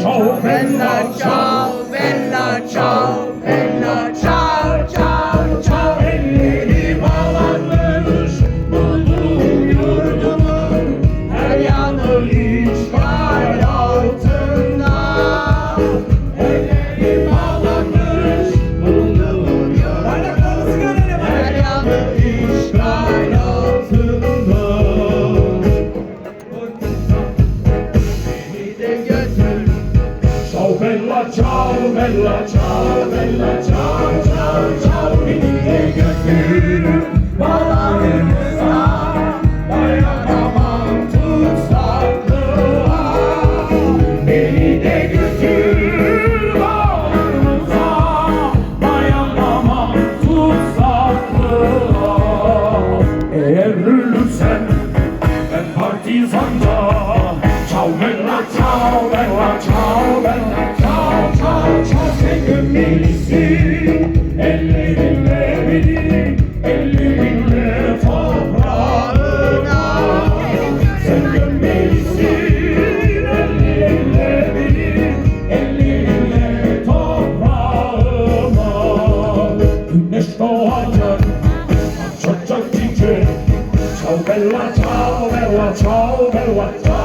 Ciao Bella ciao, bella ciao, bella ciao, ciao, ciao. Elleri bağlanmış bulduğum yurdumun Her yanı işgal bella ciao bella ciao bella ciao ciao ciao beni de götür bağlarımıza dayanamam tutsaklığa Beni de götür bağlarımıza dayanamam tutsaklığa Eğer ölürsem ben partizanda Ciao bella Ellerinle toprağına Sen gömmelisin ellerinle beni Ellerinle toprağıma Güneş doğacak açacak çiçek Ciao bella ciao bella ciao bella ciao